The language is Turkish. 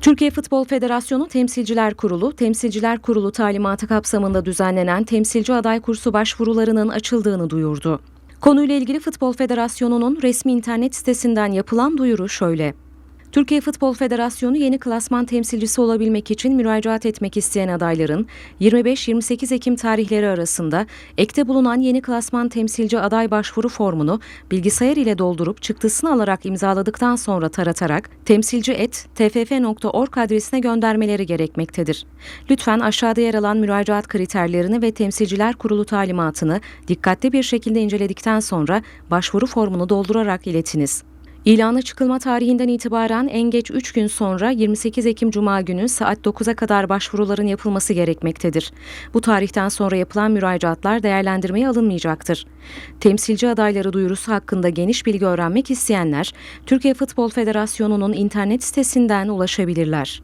Türkiye Futbol Federasyonu Temsilciler Kurulu, Temsilciler Kurulu talimatı kapsamında düzenlenen temsilci aday kursu başvurularının açıldığını duyurdu. Konuyla ilgili Futbol Federasyonu'nun resmi internet sitesinden yapılan duyuru şöyle. Türkiye Futbol Federasyonu yeni klasman temsilcisi olabilmek için müracaat etmek isteyen adayların 25-28 Ekim tarihleri arasında ekte bulunan yeni klasman temsilci aday başvuru formunu bilgisayar ile doldurup çıktısını alarak imzaladıktan sonra taratarak temsilci.tff.org adresine göndermeleri gerekmektedir. Lütfen aşağıda yer alan müracaat kriterlerini ve temsilciler kurulu talimatını dikkatli bir şekilde inceledikten sonra başvuru formunu doldurarak iletiniz. İlana çıkılma tarihinden itibaren en geç 3 gün sonra 28 Ekim Cuma günü saat 9'a kadar başvuruların yapılması gerekmektedir. Bu tarihten sonra yapılan müracaatlar değerlendirmeye alınmayacaktır. Temsilci adayları duyurusu hakkında geniş bilgi öğrenmek isteyenler Türkiye Futbol Federasyonu'nun internet sitesinden ulaşabilirler.